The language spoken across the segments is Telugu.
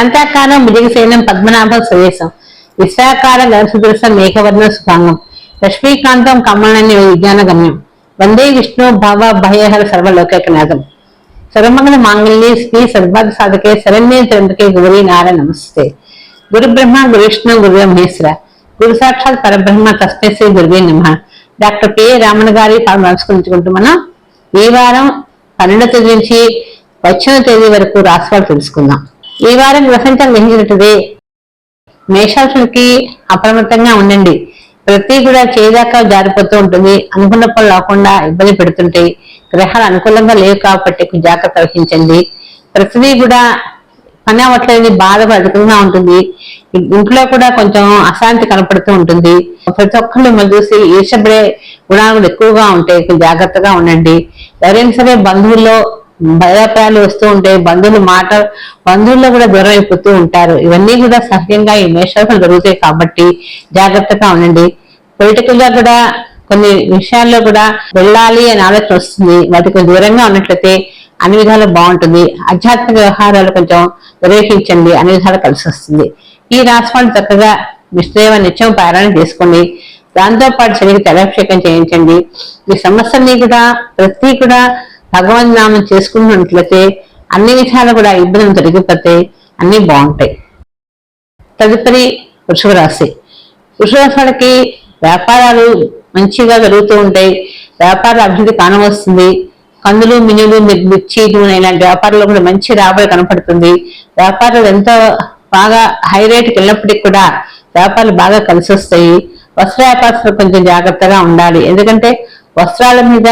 శాంతాకారం భుజగసేనం పద్మనాభం సువేశం విశాకార గర్భదృశం మేఘవర్ణ సుఖాంగం లక్ష్మీకాంతం కమలని విజ్ఞాన గమ్యం. వందే విష్ణు భవ భయహర సర్వలోకనాథం సర్వమంగళ మాంగళ్యే శ్రీ సద్భాగ సాధకే శరణ్య త్రంబకే గౌరీ నారాయణ నమస్తే. గురు బ్రహ్మ గురు విష్ణు గురువే మహేశ్వర. గురు సాక్షాత్ పరబ్రహ్మ తస్మై శ్రీ గురువే నమ. డాక్టర్ పిఏ రామణ గారి పాలు నమస్కరించుకుంటూ మనం ఈ వారం పన్నెండవ తేదీ నుంచి వచ్చిన తేదీ వరకు రాశివారు తెలుసుకుందాం. ఈ వారం గ్రహించడం గ్రహించినట్టుదే మేషాసులకి అప్రమత్తంగా ఉండండి. ప్రతి కూడా చేదాకా జారిపోతూ ఉంటుంది. అనుకున్న పనులు లేకుండా ఇబ్బంది పెడుతుంటాయి గ్రహాలు అనుకూలంగా లేవు కాబట్టి జాగ్రత్త వహించండి. ప్రతిదీ కూడా పని అవ్వట్లేదు బాధ అధికంగా ఉంటుంది. ఇంట్లో కూడా కొంచెం అశాంతి కనపడుతూ ఉంటుంది. ప్రతి ఒక్కళ్ళు మిమ్మల్ని చూసి ఈర్షపడే గుణాలు ఎక్కువగా ఉంటాయి జాగ్రత్తగా ఉండండి. ఎవరైనా సరే బంధువుల్లో భయాపాయాలు వస్తూ ఉంటాయి. బంధువులు మాట బంధువుల్లో కూడా దూరం అయిపోతూ ఉంటారు. ఇవన్నీ కూడా సహజంగా ఈ మేషాలు జరుగుతాయి కాబట్టి జాగ్రత్తగా ఉండండి. పొలిటికల్గా కూడా కొన్ని విషయాల్లో కూడా వెళ్ళాలి అనే ఆలోచన వస్తుంది. వాటికి దూరంగా ఉన్నట్లయితే అన్ని విధాలు బాగుంటుంది. ఆధ్యాత్మిక వ్యవహారాలు కొంచెం విరేకించండి అన్ని విధాలు కలిసి వస్తుంది. ఈ రాశి వాళ్ళు చక్కగా విష్ణుదేవ నిత్యం పారాయణ చేసుకోండి. దాంతోపాటు శనికి తలాభిషేకం చేయించండి. ఈ సమస్యల్ని కూడా ప్రతి కూడా భగవన్ నామం చేసుకున్నట్లయితే అన్ని విషయాలు కూడా ఇబ్బందులు తొలగిపోతే అన్ని బాగుంటాయి. తదుపరి వృషభ రాశి వృషభ వ్యాపారాలు మంచిగా జరుగుతూ ఉంటాయి. వ్యాపార అభివృద్ధి కానవస్తుంది. కందులు మినులు మిర్చి నూనె ఇలాంటి వ్యాపారంలో కూడా మంచి రాబడి కనపడుతుంది. వ్యాపారాలు ఎంతో బాగా హై రేట్కి వెళ్ళినప్పటికీ కూడా వ్యాపారాలు బాగా కలిసి వస్తాయి. వస్త్ర వ్యాపారస్తులు కొంచెం జాగ్రత్తగా ఉండాలి. ఎందుకంటే వస్త్రాల మీద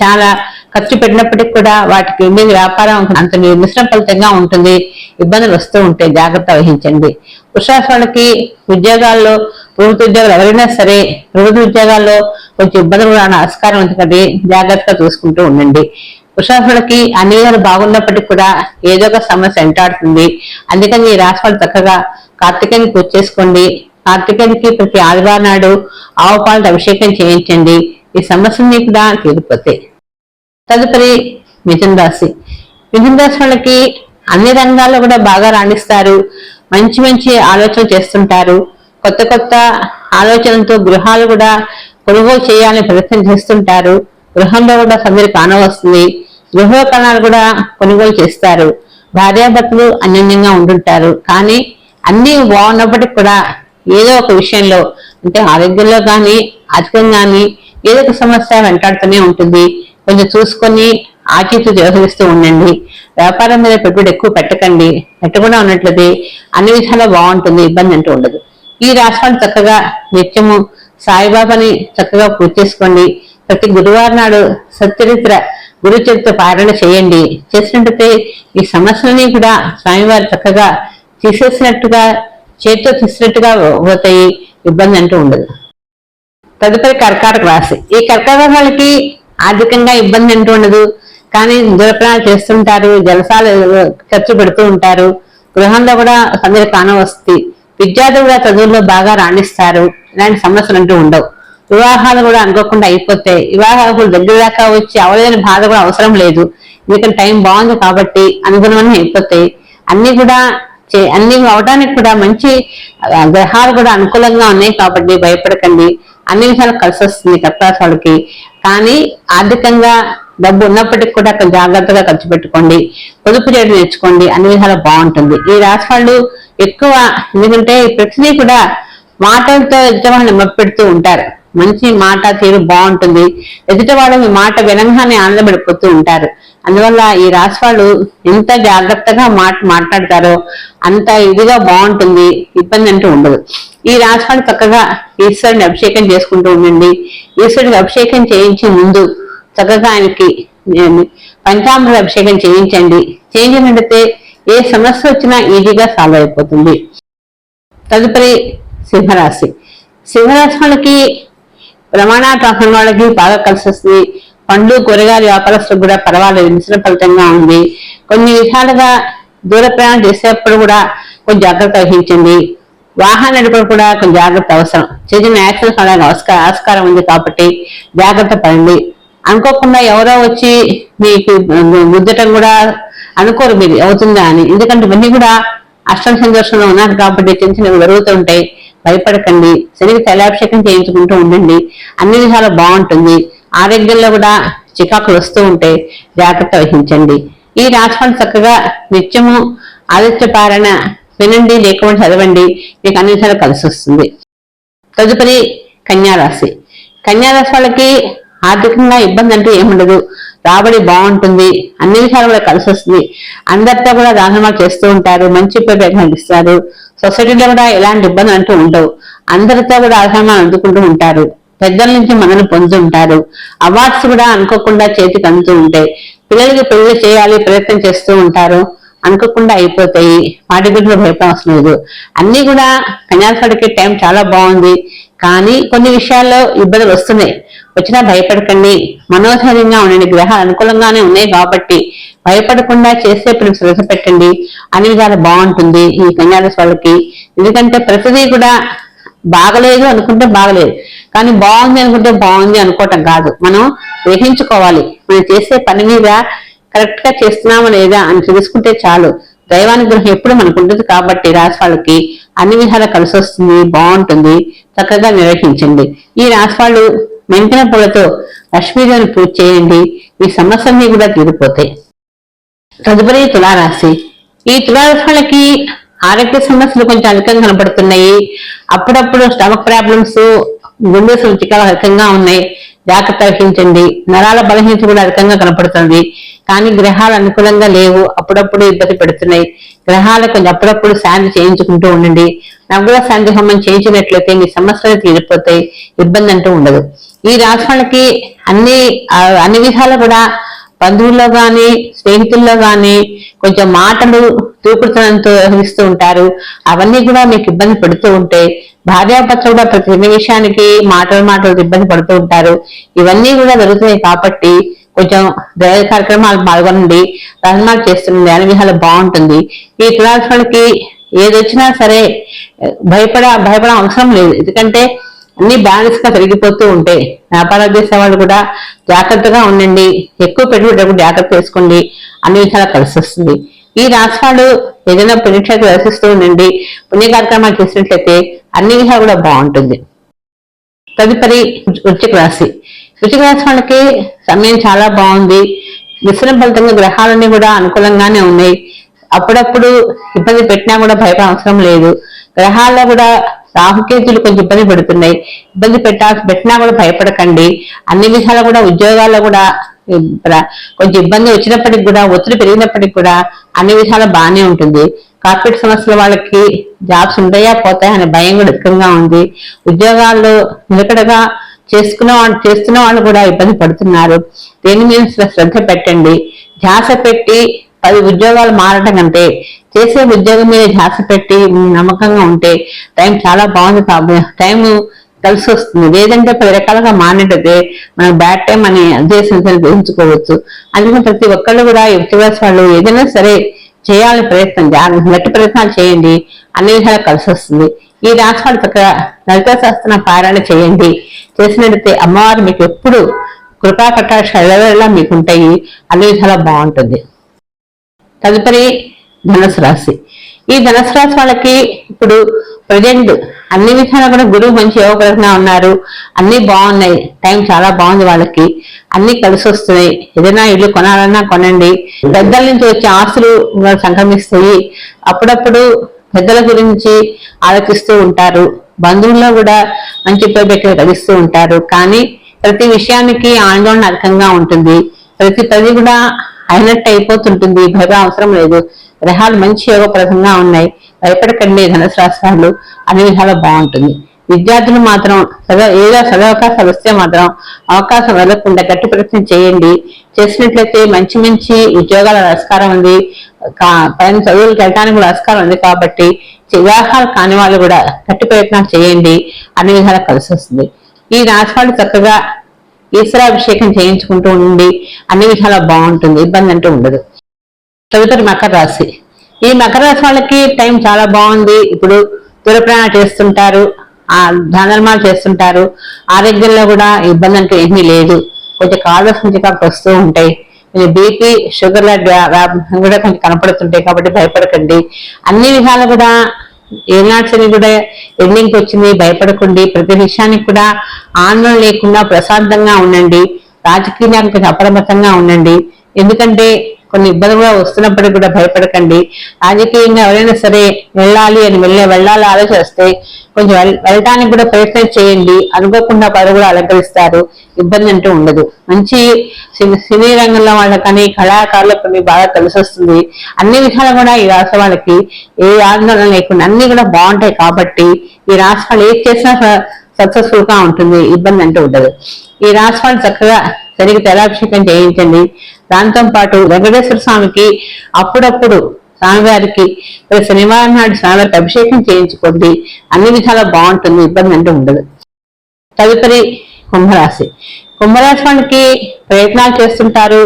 చాలా ఖర్చు పెట్టినప్పటికీ కూడా వాటికి మీద వ్యాపారం అంత మిశ్రమ ఫలితంగా ఉంటుంది. ఇబ్బందులు వస్తూ ఉంటాయి. జాగ్రత్త వహించండి. వృషాస ఉద్యోగాల్లో ప్రభుత్వ ఉద్యోగాలు ఎవరైనా సరే ప్రభుత్వ ఉద్యోగాల్లో కొంచెం ఇబ్బందులు రాని ఆస్కారం ఉంటుంది జాగ్రత్తగా చూసుకుంటూ ఉండండి. వృషాసులకి అన్ని విధాలు బాగున్నప్పటికీ కూడా ఏదో ఒక సమస్య వెంటాడుతుంది. అందుకని ఈ రాశి చక్కగా కార్తీకానికి పూజ చేసుకోండి కార్తీకానికి ప్రతి ఆదివారం నాడు ఆవు పాలతో అభిషేకం చేయించండి. ఈ సమస్యని కూడా తీరిపోతాయి. తదుపరి మిథున రాశి. మిథున రాశి వాళ్ళకి అన్ని రంగాల్లో కూడా బాగా రాణిస్తారు. మంచి మంచి ఆలోచన చేస్తుంటారు. కొత్త కొత్త ఆలోచనలతో గృహాలు కూడా కొనుగోలు చేయాలని ప్రయత్నం చేస్తుంటారు. గృహంలో కూడా సందడి కానవస్తుంది గృహోపకరణాలు కూడా కొనుగోలు చేస్తారు. భార్యాభర్తలు అన్యోన్యంగా ఉంటుంటారు కానీ అన్ని బాగున్నప్పటికి కూడా ఏదో ఒక విషయంలో అంటే ఆరోగ్యంలో కానీ అధికం కానీ ఏదో ఒక సమస్య వెంటాడుతూనే ఉంటుంది. కొంచెం చూసుకొని ఆచితూ వ్యవహరిస్తూ ఉండండి. వ్యాపారం మీద పెట్టుబడి ఎక్కువ పెట్టకండి. పెట్టకుండా ఉన్నట్లయితే అన్ని విధాలా బాగుంటుంది ఇబ్బంది అంటూ ఉండదు. ఈ రాష్ట్రాన్ని చక్కగా నిత్యము సాయిబాబాని చక్కగా పూజ చేసుకోండి. ప్రతి గురువారం నాడు సత్యరిత్ర గురు చరిత్ర పారణ చేయండి. చేసినట్టయితే ఈ సమస్యలని కూడా స్వామివారు చక్కగా తీసేసినట్టుగా చేతితో తీసినట్టుగా పోతాయి. ఇబ్బంది అంటూ ఉండదు. తదుపరి కర్కాటక రాశి. ఈ కర్కాటక వాళ్ళకి ఆర్థికంగా ఇబ్బంది అంటూ ఉండదు. కానీ దురప్రాణాలు చేస్తుంటారు జలసాలు ఖర్చు పెడుతూ ఉంటారు. గృహంలో కూడా సందడి కాన వస్తుంది విద్యార్థులు కూడా చదువుల్లో బాగా రాణిస్తారు. ఇలాంటి సమస్యలు అంటూ ఉండవు. వివాహాలు కూడా అనుకోకుండా అయిపోతాయి వివాహాలు దగ్గర దాకా వచ్చి అవలేదని బాధ కూడా అవసరం లేదు. ఎందుకంటే టైం బాగుంది కాబట్టి అనుగుణమని అయిపోతాయి అన్ని కూడా అన్ని అవడానికి కూడా మంచి గ్రహాలు కూడా అనుకూలంగా ఉన్నాయి కాబట్టి భయపడకండి. అన్ని విషయాలు కలిసి వస్తుంది కర్కాటక వాళ్ళకి కానీ ఆర్థికంగా డబ్బు ఉన్నప్పటికీ కూడా కొంచెం జాగ్రత్తగా ఖర్చు పెట్టుకోండి. పొదుపు చేయడం నేర్చుకోండి. అన్ని విధాలు బాగుంటుంది. ఈ రాశి వాళ్ళు ఎక్కువ ఎందుకంటే ప్రతిదీ కూడా మాటలతో ఎదుటి వాళ్ళని పెడుతూ ఉంటారు. మంచి మాట తీరు బాగుంటుంది. ఎదుటి వాళ్ళు మీ మాట వినంగానే ఆనందపడిపోతూ ఉంటారు. అందువల్ల ఈ రాశి వాళ్ళు ఎంత జాగ్రత్తగా మాట మాట్లాడతారో అంత ఇదిగా బాగుంటుంది. ఇబ్బంది అంటూ ఉండదు. ఈ రాశి వాళ్ళు చక్కగా ఈశ్వరుని అభిషేకం చేసుకుంటూ ఉండండి. ఈశ్వరుడికి అభిషేకం చేయించి ముందు చక్కగా ఆయనకి పంచామృత అభిషేకం చేయించండి. చేయించినట్టయితే ఏ సమస్య వచ్చినా ఈజీగా సాల్వ్ అయిపోతుంది. తదుపరి సింహరాశి. సింహరాశి వాళ్ళకి ప్రమాణాత్మకం వాళ్ళకి బాగా కలిసి వస్తుంది. పండ్లు కూరగాయల వ్యాపారస్తులకు కూడా పర్వాలేదు. మిశ్రమ ఫలితంగా ఉంది. కొన్ని విధాలుగా దూర ప్రయాణం చేసేటప్పుడు కూడా కొంచెం జాగ్రత్త వహించండి. వాహనం నడిపడం కూడా కొంచెం జాగ్రత్త అవసరం. చిన్న యాక్సిడెంట్స్ అవడానికి ఆస్కారం ఆస్కారం ఉంది కాబట్టి జాగ్రత్త పడండి. అనుకోకుండా ఎవరో వచ్చి మీకు గుద్దటం కూడా అనుకోరు మీరు. అవుతుందా అని. ఎందుకంటే ఇవన్నీ కూడా అష్టం సంతోషంలో ఉన్నారు కాబట్టి చిన్న చిన్నవి జరుగుతుంటాయి భయపడకండి శనికి తైలాభిషేకం చేయించుకుంటూ ఉండండి. అన్ని విధాలు బాగుంటుంది. ఆరోగ్యంలో కూడా చికాకులు వస్తూ ఉంటే జాగ్రత్త వహించండి. ఈ రాశిఫలం చక్కగా నిత్యము ఆదిత్య పారణ వినండి లేకుండా చదవండి. మీకు అన్ని విధాలు కలిసి వస్తుంది. తదుపరి కన్యారాశి. కన్యారాశి వాళ్ళకి ఆర్థికంగా ఇబ్బంది అంటూ ఏముండదు రాబడి బాగుంటుంది. అన్ని విషయాలు కూడా కలిసి వస్తుంది. అందరితో కూడా దానమాలు చేస్తూ ఉంటారు. మంచి పేరు కనిపిస్తారు సొసైటీలో కూడా ఎలాంటి ఇబ్బంది అంటూ ఉండవు. అందరితో కూడా ఆధారాలు అందుకుంటూ ఉంటారు. పెద్దల నుంచి మనల్ని పొందుతుంటారు అవార్డ్స్ కూడా అనుకోకుండా చేతికి అందుతూ ఉంటాయి. పిల్లలకి పెళ్ళి చేయాలి ప్రయత్నం చేస్తూ ఉంటారు. అనుకోకుండా అయిపోతాయి. వాటి గురించి అవసరం లేదు. అన్ని కూడా ఫైనాన్స్ పడికే టైం చాలా బాగుంది. కానీ కొన్ని విషయాల్లో ఇబ్బందులు వస్తున్నాయి. వచ్చినా భయపడకండి. మనోధైర్యంగా ఉండండి. గ్రహాలు అనుకూలంగానే ఉన్నాయి కాబట్టి భయపడకుండా చేసే పని శ్రద్ధ పెట్టండి. అన్ని విధాలు బాగుంటుంది. ఈ కన్యారాశి వాళ్ళకి. ఎందుకంటే ప్రతిదీ కూడా బాగలేదు అనుకుంటే బాగలేదు. కానీ బాగుంది అనుకుంటే బాగుంది అనుకోవటం కాదు. మనం గ్రహించుకోవాలి. మనం చేసే పని మీద కరెక్ట్గా చేస్తున్నామా లేదా అని తెలుసుకుంటే చాలు. దైవానుగ్రహం ఎప్పుడు మనకు ఉంటుంది కాబట్టి రాశి వాళ్ళకి అన్ని విధాలా కలిసి వస్తుంది బాగుంటుంది. చక్కగా నిర్వహించండి. ఈ రాశి వాళ్ళు మెంకన పూలతో లక్ష్మీదేవిని పూజ చేయండి. ఈ సమస్యలన్నీ కూడా తీరిపోతాయి. తదుపరి తులారాశి. ఈ తులారాశి ఆరోగ్య సమస్యలు కొంచెం అధికంగా కనబడుతున్నాయి అప్పుడప్పుడు స్టమక్ ప్రాబ్లమ్స్ గుండె సూచికలు అధికంగా ఉన్నాయి. జాగ్రత్త వహించండి. నరాల బలహీనత కూడా అధికంగా కనపడుతుంది. కానీ గ్రహాలు అనుకూలంగా లేవు. అప్పుడప్పుడు ఇబ్బంది పెడుతున్నాయి. గ్రహాలు కొంచెం అప్పుడప్పుడు శాంతి చేయించుకుంటూ ఉండండి. నవ్వుల శాంతి హోమం చేయించినట్లయితే మీ సమస్యలు తీరిపోతాయి. ఇబ్బంది అంటూ ఉండదు. ఈ రాష్ట్రాలకి అన్ని అన్ని విధాలు కూడా బంధువుల్లో కానీ స్నేహితుల్లో కానీ కొంచెం మాటలు తూపుడుతనంతో వ్యవహరిస్తూ ఉంటారు. అవన్నీ కూడా మీకు ఇబ్బంది పెడుతూ ఉంటే భార్యాభర్తలు కూడా ప్రతి చిన్న విషయానికి మాటలు మాటలు ఇబ్బంది పడుతూ ఉంటారు. ఇవన్నీ కూడా జరుగుతున్నాయి కాబట్టి కొంచెం దైవ కార్యక్రమాలు పాల్గొనండి. రహమాలు చేస్తుంది అన్ని విధాలు బాగుంటుంది. ఈ తులారాశి ఏదొచ్చినా సరే భయపడ భయపడ అవసరం లేదు. ఎందుకంటే అన్ని బ్యాలెన్స్గా పెరిగిపోతూ ఉంటే వ్యాపారాలు చేసే వాళ్ళు కూడా జాగ్రత్తగా ఉండండి. ఎక్కువ పెట్టుబడి జాగ్రత్త చేసుకోండి అన్ని విషయాలు కలిసి వస్తుంది. ఈ రాష్ట్రాలు ఏదైనా పుణ్యక్షేత్రం దర్శిస్తూ ఉండండి. పుణ్య కార్యక్రమాలు చేసినట్లయితే అన్ని విషయాలు కూడా బాగుంటుంది. తదుపరి వృశ్చిక రాశి. వృశ్చిక రాశి వాళ్ళకి సమయం చాలా బాగుంది. మిశ్రమ ఫలితంగా గ్రహాలన్నీ కూడా అనుకూలంగానే ఉన్నాయి. అప్పుడప్పుడు ఇబ్బంది పెట్టినా కూడా భయపడ అవసరం లేదు. గ్రహాల్లో కూడా రాహుకేతులు కొంచెం ఇబ్బంది పెడుతున్నాయి. ఇబ్బంది పెట్టా పెట్టినా కూడా భయపడకండి. అన్ని విధాలు కూడా ఉద్యోగాల్లో కూడా ప్ర- కొంచెం ఇబ్బంది వచ్చినప్పటికి కూడా ఒత్తిడి పెరిగినప్పటికి కూడా అన్ని విషయాలు బాగానే ఉంటుంది. కార్పొరేట్ సంస్థల వాళ్ళకి జాబ్స్ ఉంటాయా పోతాయా అనే భయం కూడా ఎక్కువగా ఉంది. ఉద్యోగాల్లో నిలకడగా చేసుకున్న వాళ్ళు చేస్తున్న వాళ్ళు కూడా ఇబ్బంది పడుతున్నారు. దేని మీద శ్రద్ధ పెట్టండి. ధ్యాస పెట్టి పది ఉద్యోగాలు మారటం కంటే చేసే ఉద్యోగం మీద ధ్యాస పెట్టి నమ్మకంగా ఉంటే టైం చాలా బాగుంది కాబట్టి టైం కలిసి వస్తుంది. లేదంటే పది రకాలుగా మానేటదే మనం బ్యాడ్ టైం అని ఉద్దేశంతో గ్రహించుకోవచ్చు అందుకని ప్రతి ఒక్కళ్ళు కూడా యువతి వయసు వాళ్ళు ఏదైనా సరే చేయాలని ప్రయత్నం జాగ్రత్త గట్టి ప్రయత్నాలు చేయండి. అన్ని విధాలు కలిసి వస్తుంది. ఈ రాశి వాళ్ళు చక్కగా లలిత శాస్త్రం పారాయణ చేయండి. చేసినట్లయితే అమ్మవారు మీకు ఎప్పుడు కృపా కటాక్ష మీకు ఉంటాయి అన్ని విధాలా బాగుంటుంది. తదుపరి ధనుసు రాశి. ఈ ధనుసు రాశి వాళ్ళకి ఇప్పుడు ప్రజెంట్ అన్ని విధాలు కూడా గురువు మంచి యోగకరంగా ఉన్నారు. అన్ని బాగున్నాయి. టైం చాలా బాగుంది వాళ్ళకి. అన్ని కలిసి వస్తున్నాయి. ఏదైనా ఇల్లు కొనాలన్నా కొనండి. పెద్దల నుంచి వచ్చే ఆస్తులు వాళ్ళు సంక్రమిస్తాయి. అప్పుడప్పుడు పెద్దల గురించి ఆలోచిస్తూ ఉంటారు. బంధువుల్లో కూడా మంచి పేరు పెట్టి కలిస్తూ ఉంటారు. కానీ ప్రతి విషయానికి ఆందోళన అధికంగా ఉంటుంది. ప్రతి పది కూడా అయినట్టు అయిపోతుంటుంది. భయం అవసరం లేదు. గ్రహాలు మంచి యోగప్రదంగా ఉన్నాయి. భయపడకండి ధనుసు రాష్ట్రాలు అన్ని విధాలు బాగుంటుంది. విద్యార్థులు మాత్రం చదవ ఏదో చదవకాశ వస్తే మాత్రం అవకాశం వెళ్ళకుండా గట్టి ప్రయత్నం చేయండి. చేసినట్లయితే మంచి మంచి ఉద్యోగాల ఆస్కారం ఉంది. కా- పైన చదువులకు వెళ్ళడానికి కూడా ఆస్కారం ఉంది కాబట్టి వివాహాలు కాని వాళ్ళు కూడా గట్టి ప్రయత్నాలు చేయండి. అన్ని విధాలు కలిసి వస్తుంది. ఈ రాశి వాళ్ళు చక్కగా ఈశ్వరాభిషేకం చేయించుకుంటూ ఉండి అన్ని విధాలా బాగుంటుంది ఇబ్బంది అంటూ ఉండదు. తదుపరి మకర రాశి. ఈ మకర రాశి వాళ్ళకి టైం చాలా బాగుంది. ఇప్పుడు దూర ప్రయాణం చేస్తుంటారు ధనర్మాలు చేస్తుంటారు. ఆరోగ్యంలో కూడా ఇబ్బంది అంటూ ఏమీ లేదు. కొంచెం కాళ్ళ చికాకు వస్తూ ఉంటాయి. బీపీ షుగర్ల కూడా కొంచెం కనపడుతుంటాయి కాబట్టి భయపడకండి. అన్ని విధాలు కూడా ఏనాడ్సని కూడా ఎండింగ్కి వచ్చింది? భయపడకండి. ప్రతి విషయానికి కూడా ఆందోళన లేకుండా ప్రశాంతంగా ఉండండి. రాజకీయానికి అప్రమత్తంగా ఉండండి. ఎందుకంటే కొన్ని ఇబ్బందులు కూడా వస్తున్నప్పటికీ కూడా భయపడకండి. రాజకీయంగా ఎవరైనా సరే వెళ్ళాలి అని వెళ్ళే వెళ్ళాలి ఆలోచిస్తే కొంచెం వెళ్ళటానికి కూడా ప్రయత్నం చేయండి. అనుకోకుండా వారు కూడా అలంకరిస్తారు. ఇబ్బంది అంటూ ఉండదు. మంచి సినీ సినీ రంగంలో వాళ్ళకి కానీ కళాకారులకు కొన్ని బాగా కలిసి వస్తుంది. అన్ని విధాలు కూడా ఈ రాష్ట్ర వాళ్ళకి ఏ ఆందోళన లేకుండా అన్ని కూడా బాగుంటాయి కాబట్టి ఈ రాష్ట్రాలు ఏది చేసినా సక్సెస్ఫుల్గా ఉంటుంది ఇబ్బంది అంటూ ఉండదు. ఈ రాశిఫలం చక్కగా సరిగ్గా తెలాభిషేకం చేయించండి? దాంతో పాటు వెంకటేశ్వర స్వామికి అప్పుడప్పుడు స్వామివారికి శనివారం నాడు స్వామివారికి అభిషేకం చేయించుకోండి. అన్ని విధాలా బాగుంటుంది ఇబ్బంది అంటూ ఉండదు. తదుపరి కుంభరాశి. కుంభరాశి వాళ్ళకి ప్రయత్నాలు చేస్తుంటారు.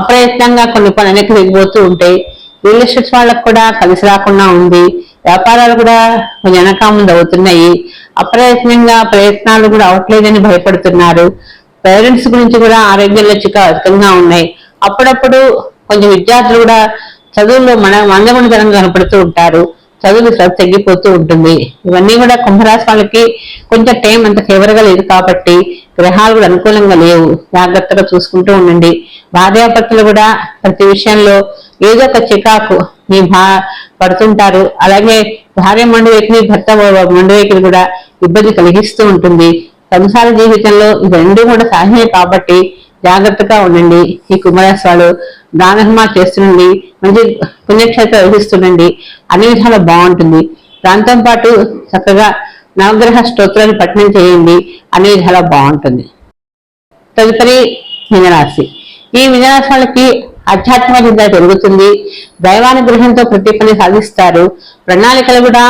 అప్రయత్నంగా కొన్ని పనులకి వెనక్కి దిగిపోతూ ఉంటాయి. రియల్ ఎస్టేట్స్ వాళ్ళకు కూడా కలిసి రాకుండా ఉంది. వ్యాపారాలు కూడా కొంచెం వెనక ముందు అవుతున్నాయి. అప్రయత్నంగా ప్రయత్నాలు కూడా అవట్లేదని భయపడుతున్నారు. పేరెంట్స్ గురించి కూడా ఆరోగ్యంలో చిక్క అధికంగా ఉన్నాయి. అప్పుడప్పుడు కొంచెం విద్యార్థులు కూడా చదువుల్లో మన మందగుణతనంగా కనపడుతూ ఉంటారు. చదువులు శ్రద్ధ తగ్గిపోతూ ఉంటుంది. ఇవన్నీ కూడా కుంభరాశి వాళ్ళకి కొంచెం టైం అంత ఫేవర్గా లేదు కాబట్టి గ్రహాలు కూడా అనుకూలంగా లేవు. జాగ్రత్తగా చూసుకుంటూ ఉండండి. భార్యాభర్తలు కూడా ప్రతి విషయంలో ఏదో ఒక చికాకు మీ భా పడుతుంటారు. అలాగే భార్య మండు భర్త మండు కూడా ఇబ్బంది కలిగిస్తూ ఉంటుంది. సంసార జీవితంలో ఇది రెండు కూడా సహజమే కాబట్టి జాగ్రత్తగా ఉండండి. ఈ కుంభరాశి వాళ్ళు చేస్తుండండి. మంచి పుణ్యక్షేత్రం వహిస్తుండండి అన్ని విధాలు బాగుంటుంది. దాంతో పాటు చక్కగా నవగ్రహ స్తోత్రాన్ని పఠనం చేయండి. అన్ని విధాలా బాగుంటుంది. తదుపరి మీనరాశి. ఈ మీనరాశి వాళ్ళకి ఆధ్యాత్మిక చింత పెరుగుతుంది దైవానుగ్రహంతో ప్రతి పని సాధిస్తారు. ప్రణాళికలు కూడా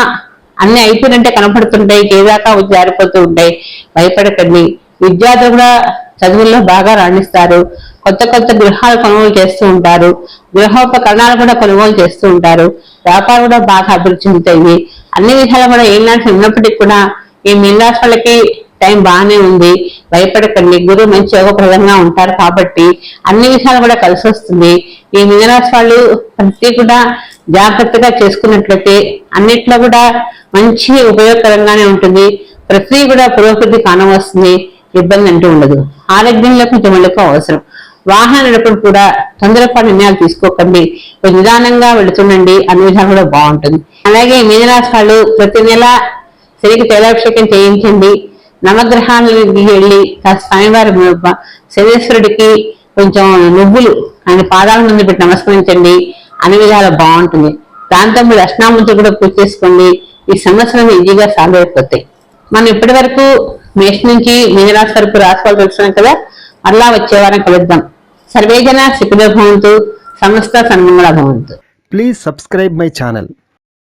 అన్ని అయిపోయినట్టే కనపడుతుంటాయి. ఏదాకా జారిపోతూ ఉంటాయి. భయపడకండి. విద్యార్థులు కూడా చదువుల్లో బాగా రాణిస్తారు. కొత్త కొత్త గృహాలు కొనుగోలు చేస్తూ ఉంటారు. గృహోపకరణాలు కూడా కొనుగోలు చేస్తూ ఉంటారు. వ్యాపారం కూడా బాగా అభివృద్ధి చెందుతాయి. అన్ని విధాలు కూడా ఏనాటి ఉన్నప్పటికీ కూడా ఈ మీనరాశి వాళ్ళకి టైం బాగానే ఉంది. భయపడకండి. గురువు మంచి యోగప్రదంగా ఉంటారు కాబట్టి అన్ని విషయాలు కూడా కలిసి వస్తుంది. ఈ మిథునరాశి వాళ్ళు ప్రతి కూడా జాగ్రత్తగా చేసుకున్నట్లయితే అన్నిట్లో కూడా మంచి ఉపయోగకరంగానే ఉంటుంది. ప్రతి కూడా పురోగతి కానవస్తుంది. ఇబ్బంది అంటూ ఉండదు. ఆరోగ్యంలో కొంచెం మెళుకు అవసరం. వాహనం నడపడం కూడా తొందరపాటు నిర్ణయాలు తీసుకోకండి. నిదానంగా వెళుతుండండి. అన్ని విధాలు కూడా బాగుంటుంది. అలాగే మీనరాశి వాళ్ళు ప్రతి నెల శనికి తైలాభిషేకం చేయించండి. నవగ్రహాలకి వెళ్ళి కాస్త స్వామివారి శనేశ్వరుడికి కొంచెం నువ్వులు ఆయన పాదాల ముందు పెట్టి నమస్కరించండి. అన్ని విధాలు బాగుంటుంది. దాంతో మీరు అష్టామూర్తి కూడా పూజ చేసుకోండి. ఈ సమస్యలను ఈజీగా సాల్వ్ అయిపోతాయి. మనం ఇప్పటి వరకు మేష్ నుంచి మీనరాశి వరకు రాసుకోవాలి తెలుసున్నాం కదా? మరలా వచ్చే వారం కలుద్దాం. సర్వేజన సుఖిలో భవంతు. సమస్త సన్మంగళ భవంతు. Please subscribe my channel